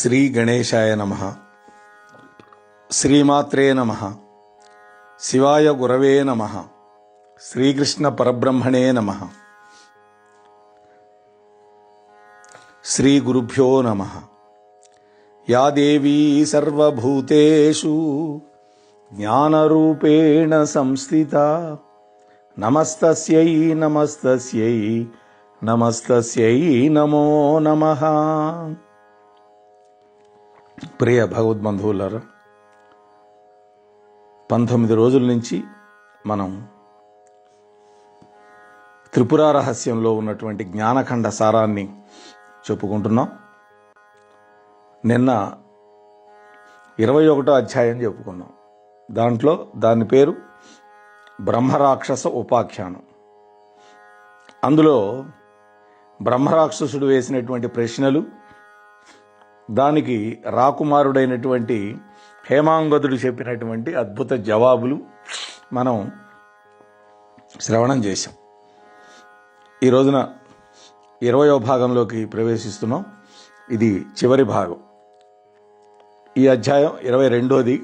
శ్రీ గణేశాయ నమ శ్రీమాత్రే నమ శివాయ గురవే నమ శ్రీకృష్ణ పరబ్రహ్మణే నమ శ్రీ గురుభ్యో నమ యా దేవీ సర్వభూతేషు జ్ఞానరూపేణ సంస్థిత నమస్తస్యై నమస్తస్యై నమస్తస్యై నమో నమః ప్రియ భగవద్బంధువులారా పంతొమ్మిది రోజుల నుంచి మనం త్రిపుర రహస్యంలో ఉన్నటువంటి జ్ఞానఖండ సారాన్ని చెప్పుకుంటున్నాం. నిన్న ఇరవై ఒకటో అధ్యాయం చెప్పుకున్నాం. దాంట్లో దాని పేరు బ్రహ్మరాక్షస ఉపాఖ్యానం. అందులో బ్రహ్మరాక్షసుడు వేసినటువంటి ప్రశ్నలు దానికి రాకుమారుడైనటువంటి హేమాంగదుడు చెప్పినటువంటి అద్భుత జవాబులు మనం శ్రవణం చేశాం. ఈ రోజున ఇరవయో భాగంలోకి ప్రవేశిస్తున్నాం. ఇది చివరి భాగం. ఈ అధ్యాయం ఇరవై రెండోది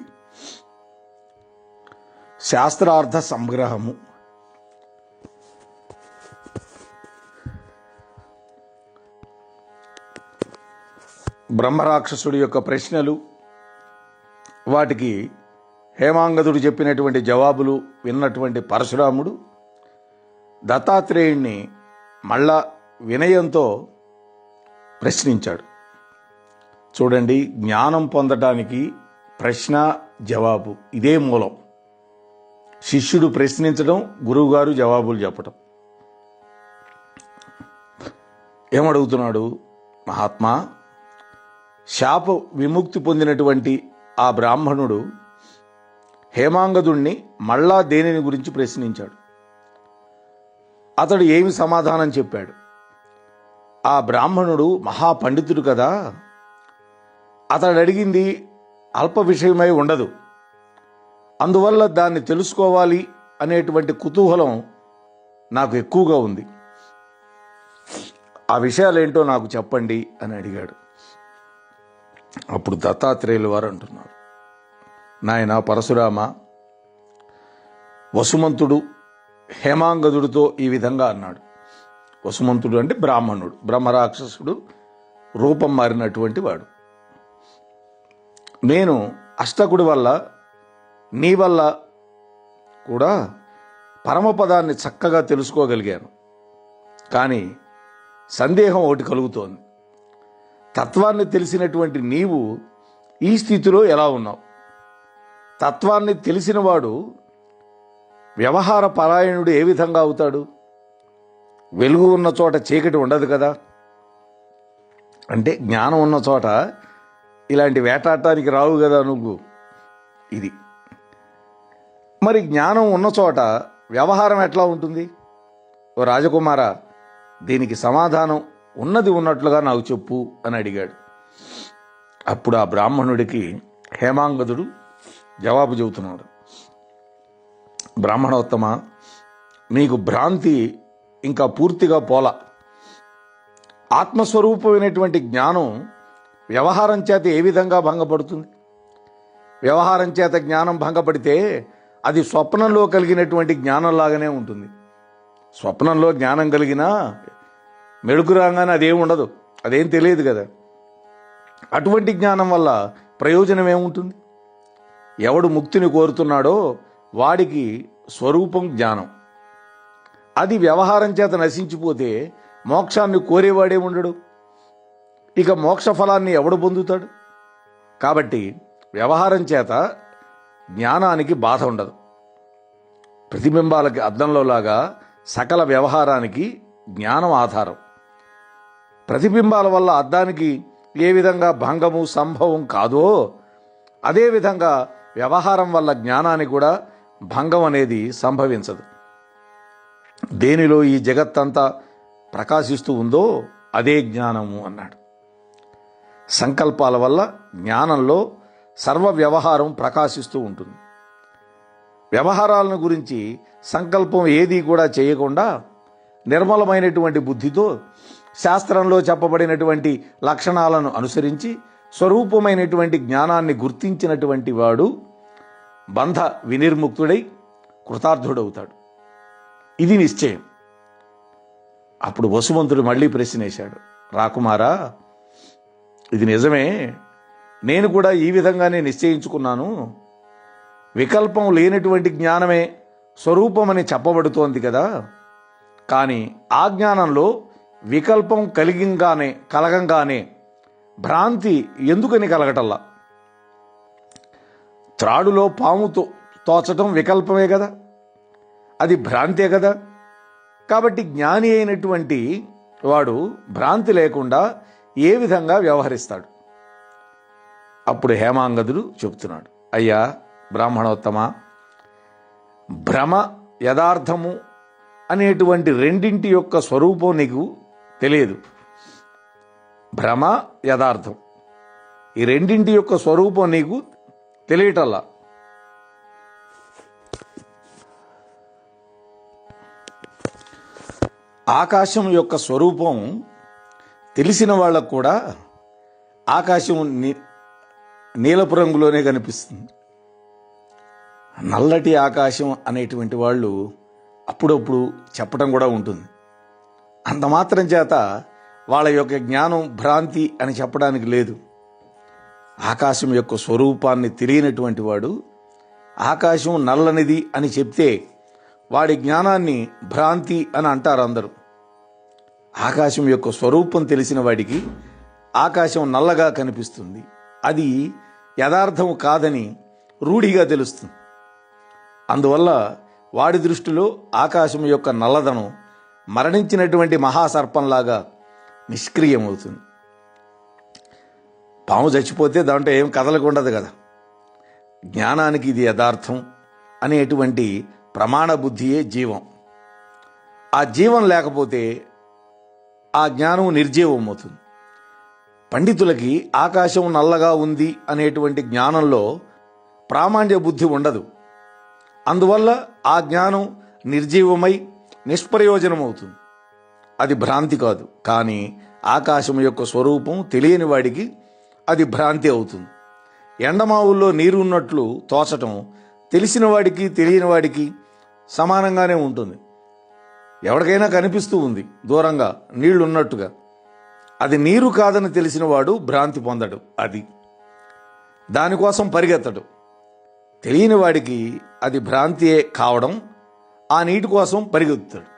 శాస్త్రార్థ సంగ్రహము. బ్రహ్మరాక్షసుడి యొక్క ప్రశ్నలు వాటికి హేమాంగదుడు చెప్పినటువంటి జవాబులు విన్నటువంటి పరశురాముడు దత్తాత్రేయుణ్ణి మళ్ళా వినయంతో ప్రశ్నించాడు. చూడండి జ్ఞానం పొందటానికి ప్రశ్న జవాబు ఇదే మూలం. శిష్యుడు ప్రశ్నించడం గురువుగారు జవాబులు చెప్పటం. ఏమడుగుతున్నాడు? మహాత్మా శాప విముక్తి పొందినటువంటి ఆ బ్రాహ్మణుడు హేమాంగదుణ్ణి మళ్ళా దేనిని గురించి ప్రశ్నించాడు? అతడు ఏమి సమాధానం చెప్పాడు? ఆ బ్రాహ్మణుడు మహాపండితుడు కదా అతడు అడిగింది అల్ప విషయమై ఉండదు. అందువల్ల దాన్ని తెలుసుకోవాలి అనేటువంటి కుతూహలం నాకు ఎక్కువగా ఉంది. ఆ విషయాలేంటో నాకు చెప్పండి అని అడిగాడు. అప్పుడు దత్తాత్రేయులు వారు అంటున్నారు. నాయన పరశురామ వసుమంతుడు హేమాంగదుడితో ఈ విధంగా అన్నాడు. వసుమంతుడు అంటే బ్రాహ్మణుడు బ్రహ్మరాక్షసుడు రూపం మారినటువంటి వాడు. నేను అష్టకుడి వల్ల నీ వల్ల కూడా పరమపదాన్ని చక్కగా తెలుసుకోగలిగాను. కానీ సందేహం ఒకటి కలుగుతోంది. తత్వాన్ని తెలిసినటువంటి నీవు ఈ స్థితిలో ఎలా ఉన్నావు? తత్వాన్ని తెలిసినవాడు వ్యవహార పరాయణుడు ఏ విధంగా అవుతాడు? వెలుగు ఉన్న చోట చీకటి ఉండదు కదా? అంటే జ్ఞానం ఉన్న చోట ఇలాంటి వేటాడటానికి రావు కదా నువ్వు. ఇది. మరి జ్ఞానం ఉన్న చోట వ్యవహారం ఎట్లా ఉంటుంది? ఓ రాజకుమార దీనికి సమాధానం ఉన్నది ఉన్నట్లుగా నాకు చెప్పు అని అడిగాడు. అప్పుడు ఆ బ్రాహ్మణుడికి హేమాంగదుడు జవాబు చెబుతున్నాడు. బ్రాహ్మణోత్తమ మీకు భ్రాంతి ఇంకా పూర్తిగా పోల. ఆత్మస్వరూపమైనటువంటి జ్ఞానం వ్యవహారం చేత ఏ విధంగా భంగపడుతుంది? వ్యవహారం చేత జ్ఞానం భంగపడితే అది స్వప్నంలో కలిగినటువంటి జ్ఞానంలాగానే ఉంటుంది. స్వప్నంలో జ్ఞానం కలిగినా మెడుకు రాగానే అదేం ఉండదు. అదేం తెలియదు కదా. అటువంటి జ్ఞానం వల్ల ప్రయోజనం ఏముంటుంది? ఎవడు ముక్తిని కోరుతున్నాడో వాడికి స్వరూపం జ్ఞానం. అది వ్యవహారం చేత నశించిపోతే మోక్షాన్ని కోరేవాడే ఉండడు. ఇక మోక్ష ఫలాన్ని ఎవడు పొందుతాడు? కాబట్టి వ్యవహారం చేత జ్ఞానానికి బాధ ఉండదు. ప్రతిబింబాలకి అద్దంలో లాగా సకల వ్యవహారానికి జ్ఞానం ఆధారం. ప్రతిబింబాల వల్ల అద్దానికి ఏ విధంగా భంగము సంభవం కాదో అదేవిధంగా వ్యవహారం వల్ల జ్ఞానానికి కూడా భంగం అనేది సంభవించదు. దేనిలో ఈ జగత్తంతా ప్రకాశిస్తూ ఉందో అదే జ్ఞానము అన్నాడు. సంకల్పాల వల్ల జ్ఞానంలో సర్వ వ్యవహారం ప్రకాశిస్తూ ఉంటుంది. వ్యవహారాలను గురించి సంకల్పం ఏది కూడా చేయకుండా నిర్మలమైనటువంటి బుద్ధితో శాస్త్రంలో చెప్పబడినటువంటి లక్షణాలను అనుసరించి స్వరూపమైనటువంటి జ్ఞానాన్ని గుర్తించినటువంటి వాడు బంధ వినిర్ముక్తుడై కృతార్థుడవుతాడు. ఇది నిశ్చయం. అప్పుడు వసుమంతుడు మళ్ళీ ప్రశ్నేశాడు రాకుమారా ఇది నిజమే. నేను కూడా ఈ విధంగానే నిశ్చయించుకున్నాను. వికల్పం లేనటువంటి జ్ఞానమే స్వరూపమని చెప్పబడుతోంది కదా. కానీ ఆ జ్ఞానంలో వికల్పం కలిగింగానే కలగంగానే భ్రాంతి ఎందుకని కలగటల్లా? త్రాడులో పాముతో తోచటం వికల్పమే కదా అది భ్రాంతే కదా కాబట్టి జ్ఞాని అయినటువంటి వాడు భ్రాంతి లేకుండా ఏ విధంగా వ్యవహరిస్తాడు? అప్పుడు హేమాంగదుడు చెబుతున్నాడు అయ్యా బ్రాహ్మణోత్తమ భ్రమ యథార్థము అనేటువంటి రెండింటి యొక్క స్వరూపం నీకు తెలియదు. భ్రమ యథార్థం. ఈ రెండింటి యొక్క స్వరూపం నీకు తెలియటల్లా. ఆకాశం యొక్క స్వరూపం తెలిసిన వాళ్ళకు కూడా ఆకాశం నీ నీలపు రంగులోనే కనిపిస్తుంది. నల్లటి ఆకాశం అనేటువంటి వాళ్ళు అప్పుడప్పుడు చెప్పడం కూడా ఉంటుంది. అంత మాత్రం చేత వాళ్ళ యొక్క జ్ఞానం భ్రాంతి అని చెప్పడానికి లేదు. ఆకాశం యొక్క స్వరూపాన్ని తెలియనటువంటి వాడు ఆకాశం నల్లనిది అని చెప్తే వాడి జ్ఞానాన్ని భ్రాంతి అని అంటారు అందరూ. ఆకాశం యొక్క స్వరూపం తెలిసిన వాడికి ఆకాశం నల్లగా కనిపిస్తుంది. అది యథార్థం కాదని రూఢిగా తెలుస్తుంది. అందువల్ల వాడి దృష్టిలో ఆకాశం యొక్క నల్లదనం మరణించినటువంటి మహాసర్పంలాగా నిష్క్రియమవుతుంది. పాము చచ్చిపోతే దాంట్లో ఏం కదలకుండదు కదా. జ్ఞానానికి ఇది యథార్థం అనేటువంటి ప్రమాణ బుద్ధియే జీవం. ఆ జీవం లేకపోతే ఆ జ్ఞానం నిర్జీవం అవుతుంది పండితులకి ఆకాశం నల్లగా ఉంది అనేటువంటి జ్ఞానంలో ప్రామాణ్య బుద్ధి ఉండదు. అందువల్ల ఆ జ్ఞానం నిర్జీవమై నిష్ప్రయోజనం అవుతుంది అది భ్రాంతి కాదు. కానీ ఆకాశం యొక్క స్వరూపం తెలియని వాడికి అది భ్రాంతి అవుతుంది. ఎండమావుల్లో నీరు ఉన్నట్లు తోచటం తెలిసిన వాడికి తెలియని వాడికి సమానంగానే ఉంటుంది. ఎవరికైనా కనిపిస్తూ ఉంది. దూరంగా నీళ్ళు ఉన్నట్టుగా. అది నీరు కాదని తెలిసిన వాడు భ్రాంతి పొందడు. అది దానికోసం పరిగెత్తడు. తెలియని వాడికి అది భ్రాంతియే కావడం ఆ నీటి కోసం పరిగెత్తుతాడు.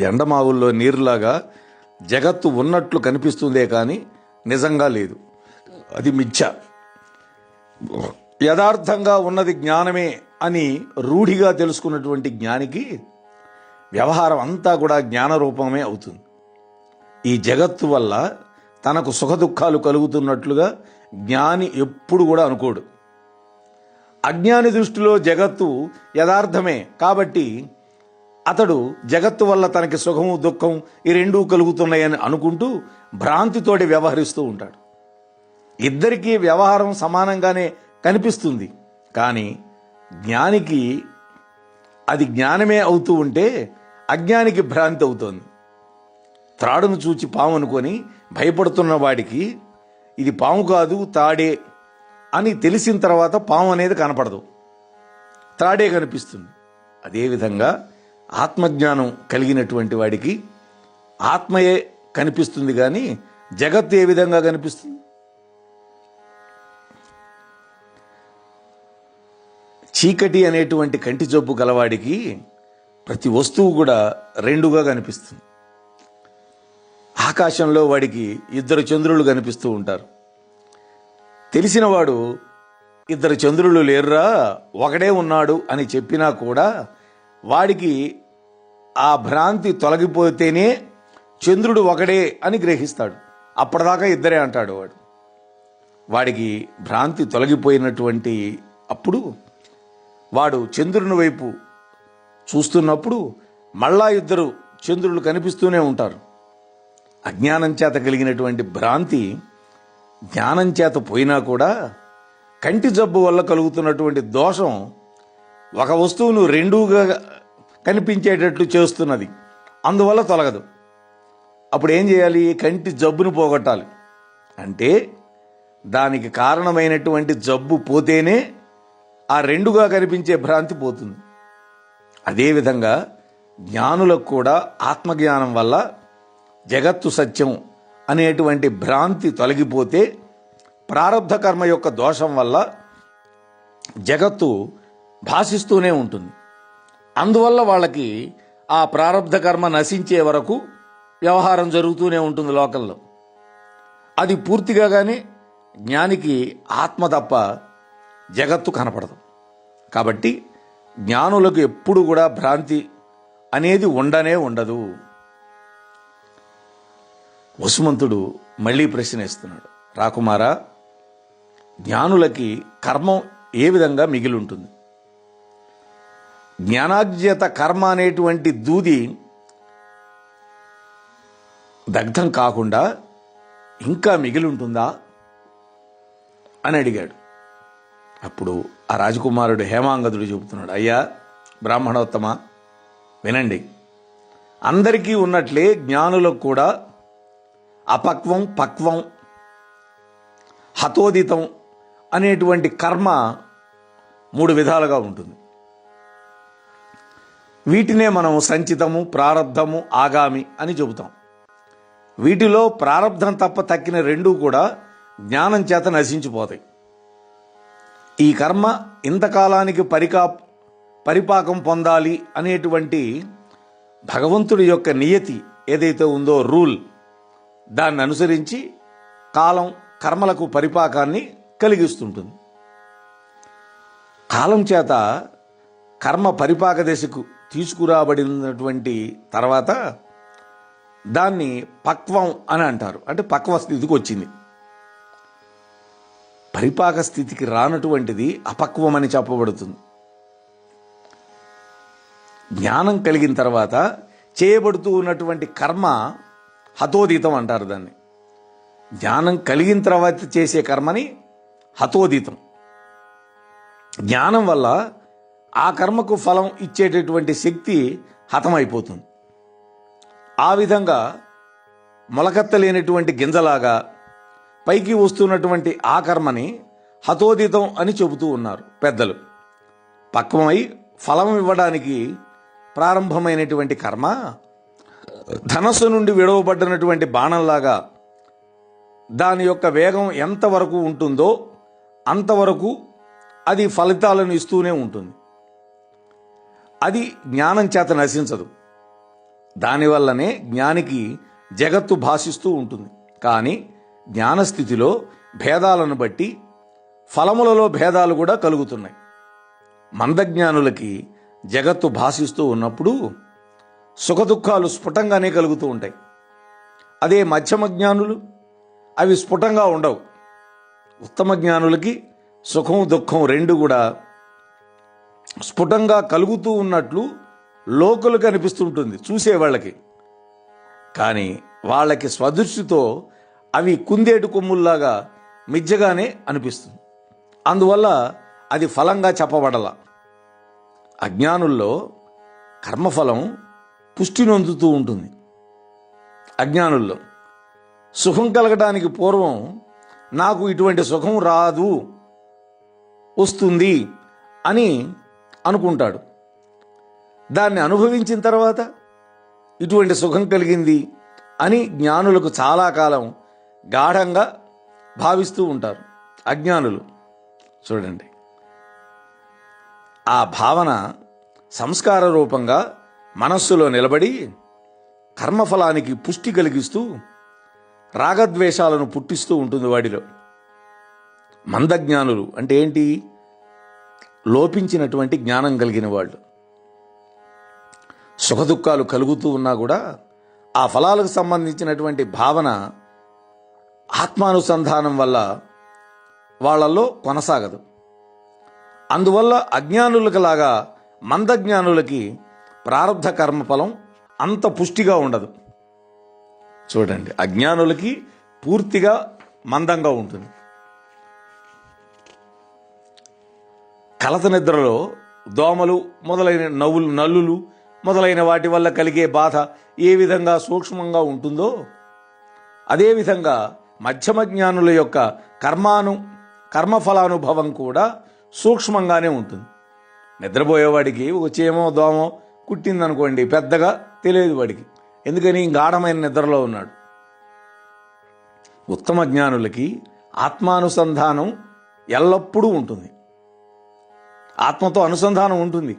ఎండమావుల్లో నీరులాగా జగత్తు ఉన్నట్లు కనిపిస్తుందే కానీ నిజంగా లేదు. అది మిథ్య. యథార్థంగా ఉన్నది జ్ఞానమే అని రూఢిగా తెలుసుకున్నటువంటి జ్ఞానికి వ్యవహారం అంతా కూడా జ్ఞాన రూపమే అవుతుంది. ఈ జగత్తు వల్ల తనకు సుఖదుఖాలు కలుగుతున్నట్లుగా జ్ఞాని ఎప్పుడు కూడా అనుకోడు. అజ్ఞాని దృష్టిలో జగత్తు యథార్థమే కాబట్టి అతడు జగత్తు వల్ల తనకి సుఖము దుఃఖం ఈ రెండూ కలుగుతున్నాయని అనుకుంటూ భ్రాంతితోటి వ్యవహరిస్తూ ఉంటాడు. ఇద్దరికీ వ్యవహారం సమానంగానే కనిపిస్తుంది. కానీ జ్ఞానికి అది జ్ఞానమే అవుతూ ఉంటే అజ్ఞానికి భ్రాంతి అవుతోంది. త్రాడును చూచి పాము అనుకొని భయపడుతున్న వాడికి ఇది పాము కాదు తాడే అని తెలిసిన తర్వాత పాము అనేది కనపడదు. త్రాడే కనిపిస్తుంది. అదేవిధంగా ఆత్మజ్ఞానం కలిగినటువంటి వాడికి ఆత్మయే కనిపిస్తుంది కానీ జగత్తు ఏ విధంగా కనిపిస్తుంది? చీకటి అనేటువంటి కంటి జబ్బు గలవాడికి ప్రతి వస్తువు కూడా రెండుగా కనిపిస్తుంది. ఆకాశంలో వాడికి ఇద్దరు చంద్రులు కనిపిస్తూ ఉంటారు. తెలిసినవాడు ఇద్దరు చంద్రులు లేరురా ఒకడే ఉన్నాడు అని చెప్పినా కూడా వాడికి ఆ భ్రాంతి తొలగిపోతేనే చంద్రుడు ఒకడే అని గ్రహిస్తాడు. అప్పటిదాకా ఇద్దరే అంటాడు వాడు. వాడికి భ్రాంతి తొలగిపోయినటువంటి అప్పుడు వాడు చంద్రుని వైపు చూస్తున్నప్పుడు మళ్ళా ఇద్దరు చంద్రులు కనిపిస్తూనే ఉంటారు. అజ్ఞానం చేత కలిగినటువంటి భ్రాంతి జ్ఞానం చేత పోయినా కూడా కంటి జబ్బు వల్ల కలుగుతున్నటువంటి దోషం ఒక వస్తువును రెండుగా కనిపించేటట్లు చేస్తున్నది. అందువల్ల తొలగదు. అప్పుడు ఏం చేయాలి? కంటి జబ్బును పోగొట్టాలి. అంటే దానికి కారణమైనటువంటి జబ్బు పోతేనే ఆ రెండుగా కనిపించే భ్రాంతి పోతుంది. అదేవిధంగా జ్ఞానులకు కూడా ఆత్మజ్ఞానం వల్ల జగత్తు సత్యం అనేటువంటి భ్రాంతి తొలగిపోతే ప్రారంధ కర్మ యొక్క దోషం వల్ల జగత్తు భాషిస్తూనే ఉంటుంది. అందువల్ల వాళ్ళకి ఆ ప్రారంధ కర్మ నశించే వరకు వ్యవహారం జరుగుతూనే ఉంటుంది లోకల్లో అది పూర్తిగా కానీ జ్ఞానికి ఆత్మ తప్ప జగత్తు కనపడదు. కాబట్టి జ్ఞానులకు ఎప్పుడు కూడా భ్రాంతి అనేది ఉండనే ఉండదు. వసుమంతుడు మళ్ళీ ప్రశ్న ఇస్తున్నాడు రాకుమారా జ్ఞానులకి కర్మం ఏ విధంగా మిగిలి ఉంటుంది జ్ఞానాజ్ఞత కర్మ అనేటువంటి దూది దగ్ధం కాకుండా ఇంకా మిగిలి ఉంటుందా అని అడిగాడు. అప్పుడు ఆ రాజకుమారుడు హేమాంగదుడు చెబుతున్నాడు అయ్యా బ్రాహ్మణోత్తమ వినండి. అందరికీ ఉన్నట్లే జ్ఞానులకు కూడా అపక్వం పక్వం హతోదితం అనేటువంటి కర్మ మూడు విధాలుగా ఉంటుంది. వీటినే మనం సంచితము ప్రారంధము ఆగామి అని చెబుతాం. వీటిలో ప్రారంధం తప్ప తక్కిన రెండూ కూడా జ్ఞానం చేత నశించిపోతాయి. ఈ కర్మ ఇంతకాలానికి పరికా పరిపాకం పొందాలి అనేటువంటి భగవంతుడి యొక్క నియతి ఏదైతే ఉందో రూల్ దాన్ని అనుసరించి కాలం కర్మలకు పరిపాకాన్ని కలిగిస్తుంటుంది. కాలం చేత కర్మ పరిపాక దశకు తీసుకురాబడినటువంటి తర్వాత దాన్ని పక్వం అని అంటారు. అంటే పక్వ స్థితికి వచ్చింది. పరిపాక స్థితికి రానటువంటిది అపక్వం అని చెప్పబడుతుంది. జ్ఞానం కలిగిన తర్వాత చేయబడుతూ ఉన్నటువంటి కర్మ హతోదీతం అంటారు దాన్ని. జ్ఞానం కలిగిన తర్వాత చేసే కర్మని హతోదీతం. జ్ఞానం వల్ల ఆ కర్మకు ఫలం ఇచ్చేటటువంటి శక్తి హతమైపోతుంది. ఆ విధంగా మొలకత్తలేనటువంటి గింజలాగా పైకి వస్తున్నటువంటి ఆ కర్మని హతోదితం అని చెబుతూ ఉన్నారు పెద్దలు. పక్వమై ఫలం ఇవ్వడానికి ప్రారంభమైనటువంటి కర్మ ధనస్సు నుండి విడవబడినటువంటి బాణంలాగా దాని యొక్క వేగం ఎంతవరకు ఉంటుందో అంతవరకు అది ఫలితాలను ఇస్తూనే ఉంటుంది. అది జ్ఞానం చేత నశించదు. దానివల్లనే జ్ఞానికి జగత్తు భాషిస్తూ ఉంటుంది. కానీ జ్ఞానస్థితిలో భేదాలను బట్టి ఫలములలో భేదాలు కూడా కలుగుతున్నాయి. మందజ్ఞానులకి జగత్తు భాషిస్తూ ఉన్నప్పుడు సుఖదుఖాలు స్ఫుటంగానే కలుగుతూ ఉంటాయి. అదే మధ్యమ జ్ఞానులు అవి స్ఫుటంగా ఉండవు. ఉత్తమ జ్ఞానులకి సుఖం దుఃఖం రెండు కూడా స్ఫుటంగా కలుగుతూ ఉన్నట్లు లోకులకు అనిపిస్తుంటుంది చూసేవాళ్ళకి కానీ వాళ్ళకి స్వదృష్టితో అవి కుందేటు కొమ్ముల్లాగా మిజ్జగానే అనిపిస్తుంది. అందువల్ల అది ఫలంగా చెప్పబడల. అజ్ఞానుల్లో కర్మఫలం పుష్టి నొందుతూ ఉంటుంది. అజ్ఞానుల్లో సుఖం కలగడానికి పూర్వం నాకు ఇటువంటి సుఖం రాదు వస్తుంది అని అనుకుంటాడు. దాన్ని అనుభవించిన తర్వాత ఇటువంటి సుఖం కలిగింది అని జ్ఞానులకు చాలా కాలం గాఢంగా భావిస్తూ ఉంటారు అజ్ఞానులు. చూడండి. ఆ భావన సంస్కార రూపంగా మనస్సులో నిలబడి కర్మఫలానికి పుష్టి కలిగిస్తూ రాగద్వేషాలను పుట్టిస్తూ ఉంటుంది వాడిలో. మందజ్ఞానులు అంటే ఏంటి? లోపించినటువంటి జ్ఞానం కలిగిన వాళ్ళు. సుఖదుఖాలు కలుగుతూ ఉన్నా కూడా ఆ ఫలాలకు సంబంధించినటువంటి భావన ఆత్మానుసంధానం వల్ల వాళ్ళల్లో కొనసాగదు. అందువల్ల అజ్ఞానులకు లాగా మందజ్ఞానులకి ప్రారంధ కర్మఫలం అంత పుష్టిగా ఉండదు. చూడండి అజ్ఞానులకి పూర్తిగా మందంగా ఉంటుంది. కలత నిద్రలో దోమలు మొదలైన నవ్వులు నల్లులు మొదలైన వాటి వల్ల కలిగే బాధ ఏ విధంగా సూక్ష్మంగా ఉంటుందో అదేవిధంగా మధ్యమ జ్ఞానుల యొక్క కర్మాను కర్మఫలానుభవం కూడా సూక్ష్మంగానే ఉంటుంది. నిద్రపోయేవాడికి ఒక చీమో దోమో కుట్టిందనుకోండి పెద్దగా తెలియదు వాడికి. ఎందుకని గాఢమైన నిద్రలో ఉన్నాడు. ఉత్తమ జ్ఞానులకి ఆత్మానుసంధానం ఎల్లప్పుడూ ఉంటుంది. ఆత్మతో అనుసంధానం ఉంటుంది.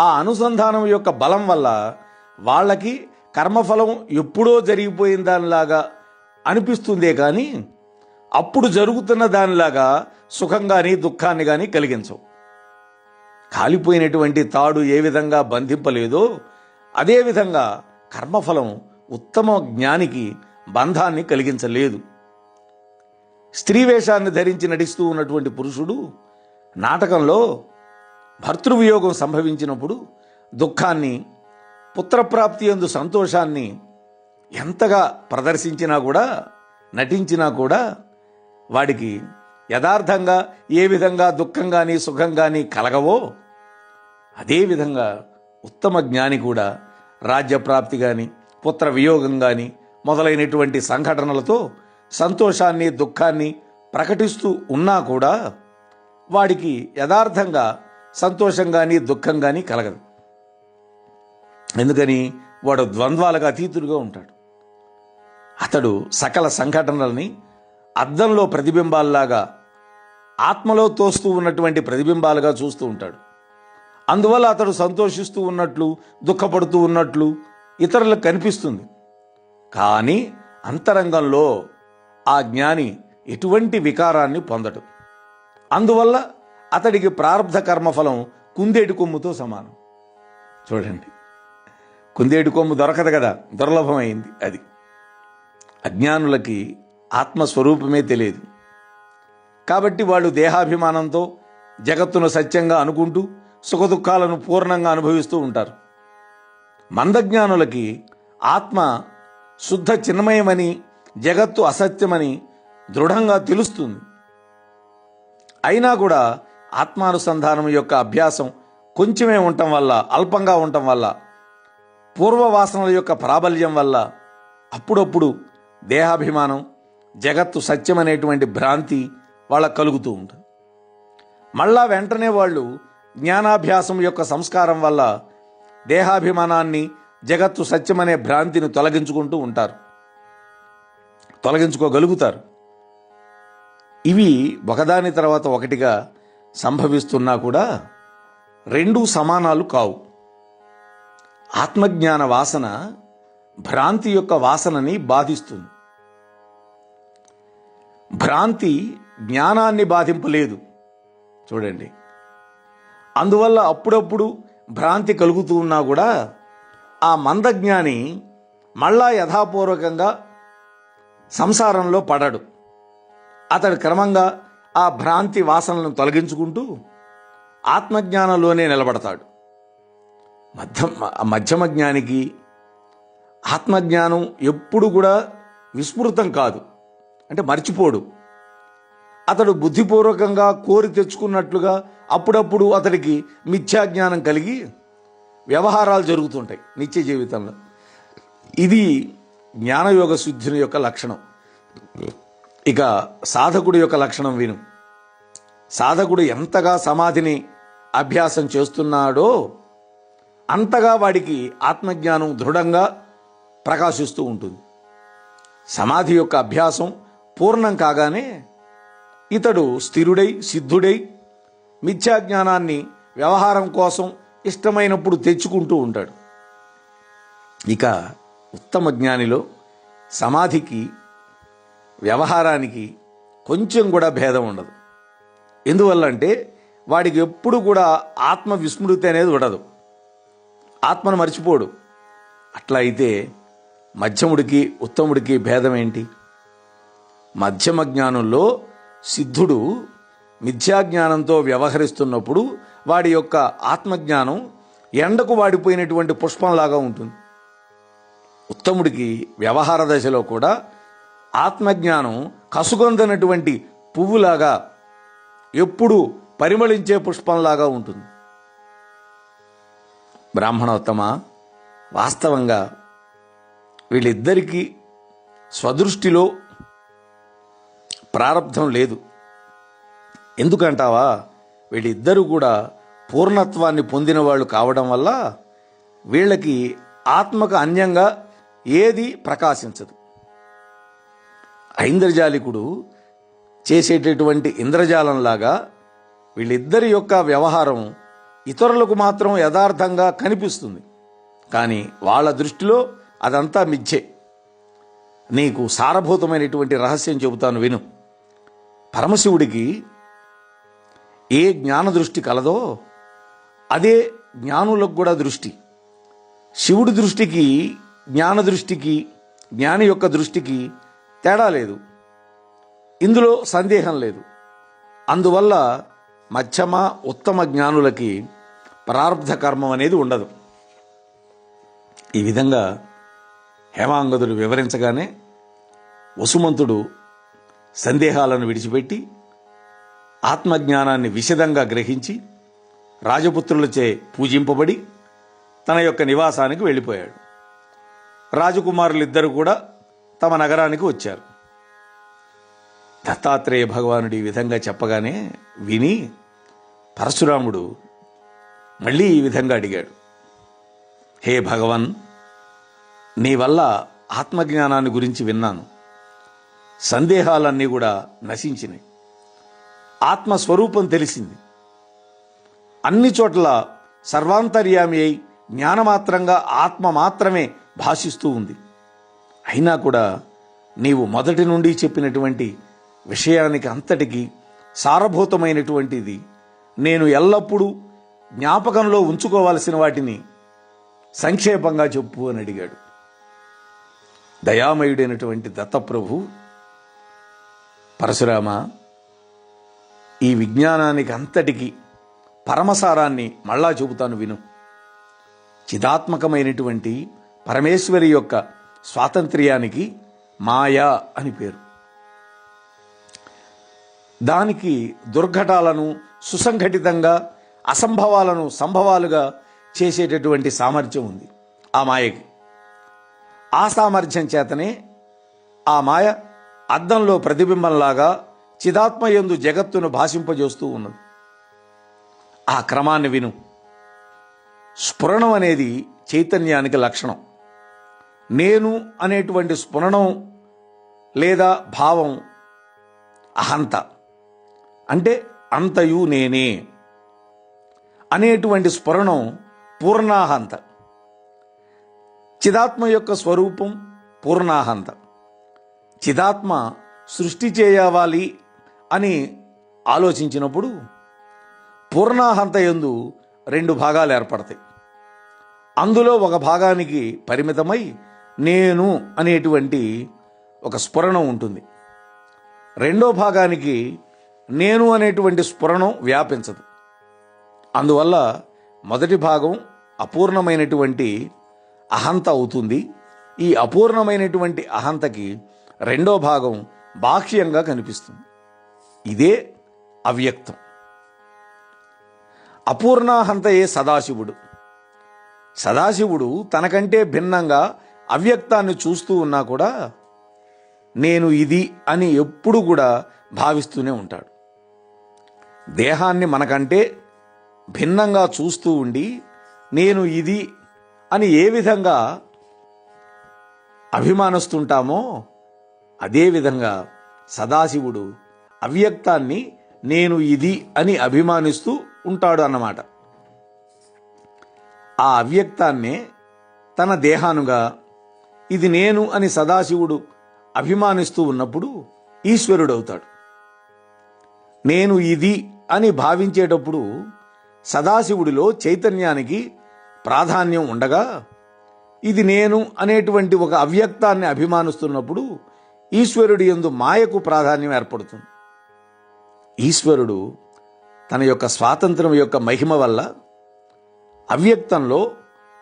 ఆ అనుసంధానం యొక్క బలం వల్ల వాళ్ళకి కర్మఫలం ఎప్పుడో జరిగిపోయిన దానిలాగా అనిపిస్తుందే కానీ అప్పుడు జరుగుతున్న దానిలాగా సుఖం కానీ దుఃఖాన్ని కానీ కలిగించవు. కాలిపోయినటువంటి తాడు ఏ విధంగా బంధింపలేదో అదేవిధంగా కర్మఫలం ఉత్తమ జ్ఞానికి బంధాన్ని కలిగించలేదు. స్త్రీ వేషాన్ని ధరించి నటిస్తూ ఉన్నటువంటి పురుషుడు నాటకంలో భర్తృవియోగం సంభవించినప్పుడు దుఃఖాన్ని పుత్రప్రాప్తి ఎందు సంతోషాన్ని ఎంతగా ప్రదర్శించినా కూడా నటించినా కూడా వాడికి యథార్థంగా ఏ విధంగా దుఃఖం కానీ సుఖం కానీ కలగవో అదేవిధంగా ఉత్తమ జ్ఞాని కూడా రాజ్యప్రాప్తి కానీ పుత్ర వియోగం కానీ మొదలైనటువంటి సంఘటనలతో సంతోషాన్ని దుఃఖాన్ని ప్రకటిస్తూ ఉన్నా కూడా వాడికి యథార్థంగా సంతోషం కానీ దుఃఖం కానీ కలగదు. ఎందుకని? వాడు ద్వంద్వాలకు అతీతుడుగా ఉంటాడు. అతడు సకల సంఘటనల్ని అద్దంలో ప్రతిబింబాల్లాగా ఆత్మలో తోస్తూ ఉన్నటువంటి ప్రతిబింబాలుగా చూస్తూ ఉంటాడు. అందువల్ల అతడు సంతోషిస్తూ ఉన్నట్లు దుఃఖపడుతూ ఉన్నట్లు ఇతరులకు కనిపిస్తుంది. కానీ అంతరంగంలో ఆ జ్ఞాని ఎటువంటి వికారాన్ని పొందడు. అందువల్ల అతడికి ప్రారంధ కర్మఫలం కుందేటి కొమ్ముతో సమానం. చూడండి. కుందేటి కొమ్ము దొరకదు కదా దుర్లభమైంది అది. అజ్ఞానులకి ఆత్మస్వరూపమే తెలియదు. కాబట్టి వాళ్ళు దేహాభిమానంతో జగత్తును సత్యంగా అనుకుంటూ సుఖదుఖాలను పూర్ణంగా అనుభవిస్తూ ఉంటారు. మందజ్ఞానులకి ఆత్మ శుద్ధ చిన్మయమని జగత్తు అసత్యమని దృఢంగా తెలుస్తుంది. అయినా కూడా ఆత్మానుసంధానం యొక్క అభ్యాసం కొంచెమే ఉండటం వల్ల అల్పంగా ఉండటం వల్ల పూర్వవాసనల యొక్క ప్రాబల్యం వల్ల అప్పుడప్పుడు దేహాభిమానం జగత్తు సత్యమనేటువంటి భ్రాంతి వాళ్ళకు కలుగుతూ ఉంటుంది. మళ్ళా వెంటనే వాళ్ళు జ్ఞానాభ్యాసం యొక్క సంస్కారం వల్ల దేహాభిమానాన్ని జగత్తు సత్యమనే భ్రాంతిని తొలగించుకుంటూ ఉంటారు. తొలగించుకోగలుగుతారు. ఇవి ఒకదాని తర్వాత ఒకటిగా సంభవిస్తున్నా కూడా రెండు సమానాలు కావు. ఆత్మజ్ఞాన వాసన భ్రాంతి యొక్క వాసనని బాధిస్తుంది. భ్రాంతి జ్ఞానాన్ని బాధింపలేదు. చూడండి. అందువల్ల అప్పుడప్పుడు భ్రాంతి కలుగుతూ ఉన్నా కూడా ఆ మందజ్ఞాని మళ్ళా యథాపూర్వకంగా సంసారంలో పడడు. అతడు క్రమంగా ఆ భ్రాంతి వాసనలను తొలగించుకుంటూ ఆత్మజ్ఞానంలోనే నిలబడతాడు. మధ్య మధ్యమ జ్ఞానికి ఆత్మజ్ఞానం ఎప్పుడు కూడా విస్మృతం కాదు. అంటే మర్చిపోడు. అతడు బుద్ధిపూర్వకంగా కోరి తెచ్చుకున్నట్లుగా అప్పుడప్పుడు అతడికి మిథ్యాజ్ఞానం కలిగి వ్యవహారాలు జరుగుతుంటాయి నిత్య జీవితంలో. ఇది జ్ఞానయోగ శుద్ధిని యొక్క లక్షణం. ఇక సాధకుడి యొక్క లక్షణం విను. సాధకుడు ఎంతగా సమాధిని అభ్యాసం చేస్తున్నాడో అంతగా వాడికి ఆత్మజ్ఞానం దృఢంగా ప్రకాశిస్తూ ఉంటుంది. సమాధి యొక్క అభ్యాసం పూర్ణం కాగానే ఇతడు స్థిరుడై సిద్ధుడై మిథ్యాజ్ఞానాన్ని వ్యవహారం కోసం ఇష్టమైనప్పుడు తెచ్చుకుంటూ ఉంటాడు. ఇక ఉత్తమ జ్ఞానిలో సమాధికి వ్యవహారానికి కొంచెం కూడా భేదం ఉండదు. ఎందువల్ల అంటే వాడికి ఎప్పుడు కూడా ఆత్మ విస్మృతి అనేది ఉండదు. ఆత్మను మర్చిపోడు. అట్లా అయితే మధ్యముడికి ఉత్తముడికి భేదం ఏంటి? మధ్యమ జ్ఞానంలో సిద్ధుడు మిథ్యాజ్ఞానంతో వ్యవహరిస్తున్నప్పుడు వాడి యొక్క ఆత్మజ్ఞానం ఎండకు వాడిపోయినటువంటి పుష్పంలాగా ఉంటుంది. ఉత్తముడికి వ్యవహార దశలో కూడా ఆత్మజ్ఞానం కసుగొందనటువంటి పువ్వులాగా ఎప్పుడు పరిమళించే పుష్పంలాగా ఉంటుంది. బ్రాహ్మణోత్తమ వాస్తవంగా వీళ్ళిద్దరికీ స్వదృష్టిలో ప్రారంధం లేదు. ఎందుకంటావా? వీళ్ళిద్దరూ కూడా పూర్ణత్వాన్ని పొందిన వాళ్ళు కావడం వల్ల వీళ్ళకి ఆత్మకు అన్యంగా ఏది ప్రకాశించదు. ఐంద్రజాలికుడు చేసేటటువంటి ఇంద్రజాలంలాగా వీళ్ళిద్దరి యొక్క వ్యవహారం ఇతరులకు మాత్రం యథార్థంగా కనిపిస్తుంది. కానీ వాళ్ళ దృష్టిలో అదంతా మిథ్యే. నీకు సారభూతమైనటువంటి రహస్యం చెబుతాను విను. పరమశివుడికి ఏ జ్ఞాన దృష్టి కలదో అదే జ్ఞానులకు కూడా దృష్టి. శివుడి దృష్టికి జ్ఞాన దృష్టికి జ్ఞాని యొక్క దృష్టికి తేడా లేదు. ఇందులో సందేహం లేదు. అందువల్ల మధ్యమ ఉత్తమ జ్ఞానులకి ప్రారంధ కర్మం అనేది ఉండదు. ఈ విధంగా హేమాంగదుడు వివరించగానే వసుమంతుడు సందేహాలను విడిచిపెట్టి ఆత్మజ్ఞానాన్ని విశదంగా గ్రహించి రాజపుత్రులచే పూజింపబడి తన యొక్క నివాసానికి వెళ్ళిపోయాడు. రాజకుమారులిద్దరూ కూడా తమ నగరానికి వచ్చారు. దత్తాత్రేయ భగవానుడు ఈ విధంగా చెప్పగానే విని పరశురాముడు మళ్ళీ ఈ విధంగా అడిగాడు. హే భగవన్ నీ వల్ల ఆత్మజ్ఞానాన్ని గురించి విన్నాను. సందేహాలన్నీ కూడా నశించినాయి. ఆత్మస్వరూపం తెలిసింది. అన్ని చోట్ల సర్వాంతర్యామి అయి జ్ఞానమాత్రంగా ఆత్మ మాత్రమే భాషిస్తూ ఉంది. అయినా కూడా నీవు మొదటి నుండి చెప్పినటువంటి విషయానికి అంతటికి సారభూతమైనటువంటిది నేను ఎల్లప్పుడూ జ్ఞాపకంలో ఉంచుకోవాల్సిన వాటిని సంక్షేపంగా చెప్పు అని అడిగాడు. దయామయుడైనటువంటి దత్తప్రభు పరశురామ ఈ విజ్ఞానానికి అంతటికి పరమసారాన్ని మళ్ళా చెబుతాను విను. చిదాత్మకమైనటువంటి పరమేశ్వరి యొక్క స్వాతంత్ర్యానికి మాయా అని పేరు. దానికి దుర్ఘటాలను సుసంఘటితంగా అసంభవాలను సంభవాలుగా చేసేటటువంటి సామర్థ్యం ఉంది ఆ మాయకి. ఆ సామర్థ్యం చేతనే ఆ మాయ అద్దంలో ప్రతిబింబంలాగా చిదాత్మయందు జగత్తును భాషింపజేస్తూ ఉన్నది. ఆ క్రమాన్ని విను. స్ఫురణం అనేది చైతన్యానికి లక్షణం. నేను అనేటువంటి స్ఫురణం లేదా భావం అహంత. అంటే అంతయు నేనే అనేటువంటి స్ఫురణం పూర్ణాహంత. చిదాత్మ యొక్క స్వరూపం పూర్ణాహంత. చిదాత్మ సృష్టి చేయవాలి అని ఆలోచించినప్పుడు పూర్ణాహంత ఎందు రెండు భాగాలు ఏర్పడతాయి. అందులో ఒక భాగానికి పరిమితమై నేను అనేటువంటి ఒక స్ఫురణం ఉంటుంది. రెండో భాగానికి నేను అనేటువంటి స్ఫురణం వ్యాపించదు. అందువల్ల మొదటి భాగం అపూర్ణమైనటువంటి అహంత అవుతుంది. ఈ అపూర్ణమైనటువంటి అహంతకి రెండో భాగం బాహ్యంగా కనిపిస్తుంది. ఇదే అవ్యక్తం. అపూర్ణాహంతయే సదాశివుడు? సదాశివుడు తనకంటే భిన్నంగా అవ్యక్తాన్ని చూస్తూ ఉన్నా కూడా నేను ఇది అని ఎప్పుడు కూడా భావిస్తూనే ఉంటాడు. దేహాన్ని మనకంటే భిన్నంగా చూస్తూ ఉండి నేను ఇది అని ఏ విధంగా అభిమానిస్తుంటామో అదేవిధంగా సదాశివుడు అవ్యక్తాన్ని నేను ఇది అని అభిమానిస్తూ ఉంటాడు అన్నమాట. ఆ అవ్యక్తాన్నే తన దేహానుగా ఇది నేను అని సదాశివుడు అభిమానిస్తూ ఉన్నప్పుడు ఈశ్వరుడవుతాడు. నేను ఇది అని భావించేటప్పుడు సదాశివుడిలో చైతన్యానికి ప్రాధాన్యం ఉండగా ఇది నేను అనేటువంటి ఒక అవ్యక్తాన్ని అభిమానిస్తున్నప్పుడు ఈశ్వరుడి ఎందు మాయకు ప్రాధాన్యం ఏర్పడుతుంది. ఈశ్వరుడు తన యొక్క స్వాతంత్రం యొక్క మహిమ వల్ల అవ్యక్తంలో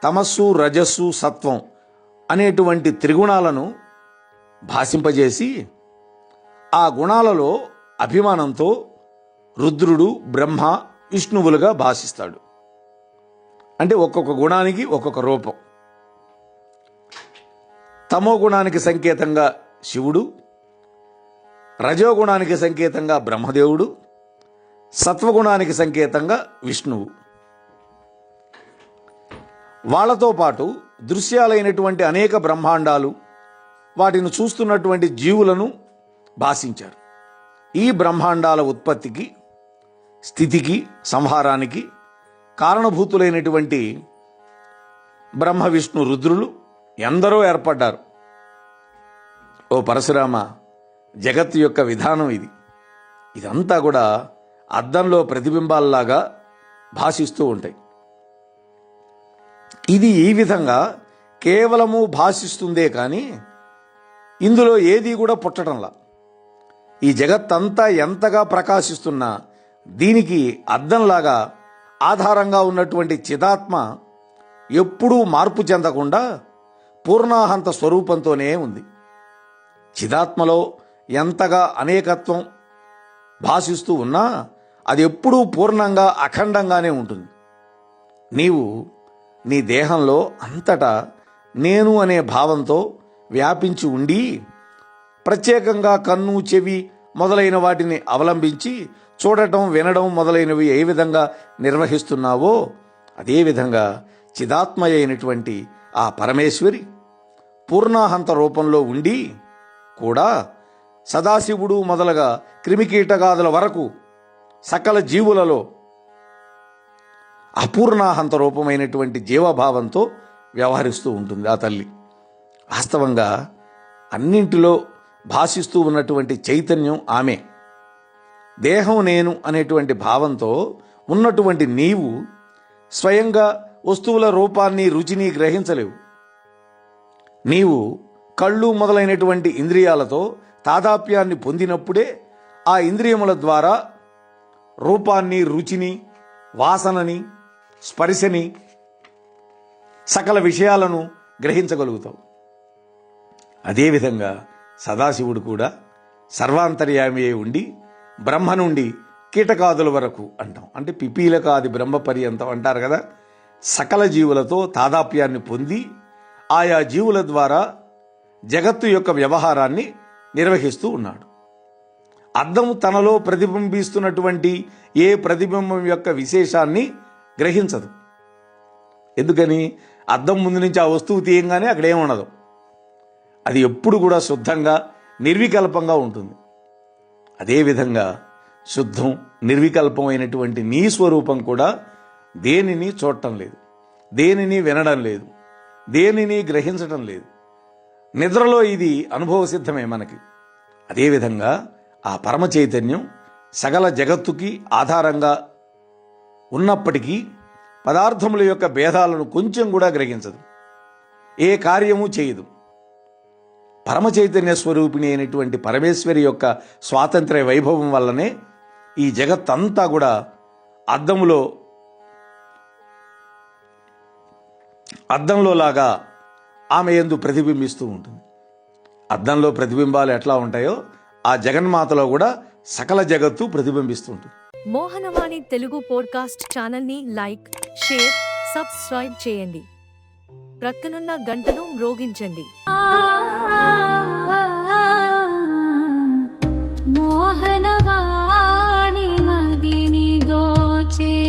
తమస్సు రజస్సు సత్వం అనేటువంటి త్రిగుణాలను భాషింపజేసి ఆ గుణాలలో అభిమానంతో రుద్రుడు బ్రహ్మ విష్ణువులుగా భాషిస్తాడు. అంటే ఒక్కొక్క గుణానికి ఒక్కొక్క రూపం. తమో గుణానికి సంకేతంగా శివుడు రజోగుణానికి సంకేతంగా బ్రహ్మదేవుడు సత్వగుణానికి సంకేతంగా విష్ణువు. వాళ్ళతో పాటు దృశ్యాలైనటువంటి అనేక బ్రహ్మాండాలు వాటిని చూస్తున్నటువంటి జీవులను భాషించారు. ఈ బ్రహ్మాండాల ఉత్పత్తికి స్థితికి సంహారానికి కారణభూతులైనటువంటి బ్రహ్మ విష్ణు రుద్రులు ఎందరో ఏర్పడ్డారు. ఓ పరశురామ జగత్తు యొక్క విధానం ఇది. ఇదంతా కూడా అద్దంలో ప్రతిబింబాల్లాగా భాషిస్తూ ఉంటాయి. ఇది ఈ విధంగా కేవలము భాషిస్తుందే కానీ ఇందులో ఏది కూడా పుట్టడంలా. ఈ జగత్తంతా ఎంతగా ప్రకాశిస్తున్నా దీనికి అద్దంలాగా ఆధారంగా ఉన్నటువంటి చిదాత్మ ఎప్పుడూ మార్పు చెందకుండా పూర్ణాహంత స్వరూపంతోనే ఉంది. చిదాత్మలో ఎంతగా అనేకత్వం భాషిస్తూ ఉన్నా అది ఎప్పుడూ పూర్ణంగా అఖండంగానే ఉంటుంది. నీవు నీ దేహంలో అంతటా నేను అనే భావంతో వ్యాపించి ఉండి ప్రత్యేకంగా కన్ను చెవి మొదలైన వాటిని అవలంబించి చూడటం వినడం మొదలైనవి ఏ విధంగా నిర్వహిస్తున్నావో అదేవిధంగా చిదాత్మ అయినటువంటి ఆ పరమేశ్వరి పూర్ణాహంత రూపంలో ఉండి కూడా సదాశివుడు మొదలగా క్రిమికీటగాదుల వరకు సకల జీవులలో అపూర్ణాహంత రూపమైనటువంటి జీవభావంతో వ్యవహరిస్తూ ఉంటుంది ఆ తల్లి. వాస్తవంగా అన్నింటిలో భాషిస్తూ ఉన్నటువంటి చైతన్యం ఆమె. దేహం నేను అనేటువంటి భావంతో ఉన్నటువంటి నీవు స్వయంగా వస్తువుల రూపాన్ని రుచిని గ్రహించలేవు. నీవు కళ్ళు మొదలైనటువంటి ఇంద్రియాలతో తాదాప్యాన్ని పొందినప్పుడే ఆ ఇంద్రియముల ద్వారా రూపాన్ని రుచిని వాసనని స్పర్శని సకల విషయాలను గ్రహించగలుగుతాం అదేవిధంగా సదాశివుడు కూడా సర్వాంతర్యామి అయి ఉండి బ్రహ్మ నుండి కీటకాదుల వరకు అంటాం. అంటే పిపీలకాది బ్రహ్మ పర్యంతం అంటారు కదా. సకల జీవులతో తాదాప్యాన్ని పొంది ఆయా జీవుల ద్వారా జగత్తు యొక్క వ్యవహారాన్ని నిర్వహిస్తూ ఉన్నాడు. అద్దం తనలో ప్రతిబింబిస్తున్నటువంటి ఏ ప్రతిబింబం యొక్క విశేషాన్ని గ్రహించదు. ఎందుకని? అద్దం ముందు నుంచి ఆ వస్తువు తీయంగానే అక్కడ ఏముండదు అది ఎప్పుడు కూడా శుద్ధంగా నిర్వికల్పంగా ఉంటుంది. అదేవిధంగా శుద్ధం నిర్వికల్పమైనటువంటి నీ స్వరూపం కూడా దేనిని చూడటం లేదు. దేనిని వినడం లేదు. దేనిని గ్రహించటం లేదు. నిద్రలో ఇది అనుభవ సిద్ధమే మనకి. అదేవిధంగా ఆ పరమ చైతన్యం సకల జగత్తుకి ఆధారంగా ఉన్నప్పటికీ పదార్థముల యొక్క భేదాలను కొంచెం కూడా గ్రహించదు. ఏ కార్యము చేయదు. పరమ చైతన్య స్వరూపిణి అయినటువంటి పరమేశ్వరి యొక్క స్వాతంత్ర్య వైభవం వల్లనే ఈ జగత్తంతా కూడా అద్దములో అద్దంలో లాగా ఆమె ఎందు ప్రతిబింబిస్తూ ఉంటుంది. అద్దంలో ప్రతిబింబాలు ఎట్లా ఉంటాయో ఆ జగన్మాతలో కూడా సకల జగత్తు ప్రతిబింబిస్తూ ఉంటుంది. మోహనవాణి తెలుగు పోడ్కాస్ట్ ఛానల్ని లైక్ షేర్ సబ్స్క్రైబ్ చేయండి. ప్రక్కనున్న గంటను మ్రోగించండి. మోహనవా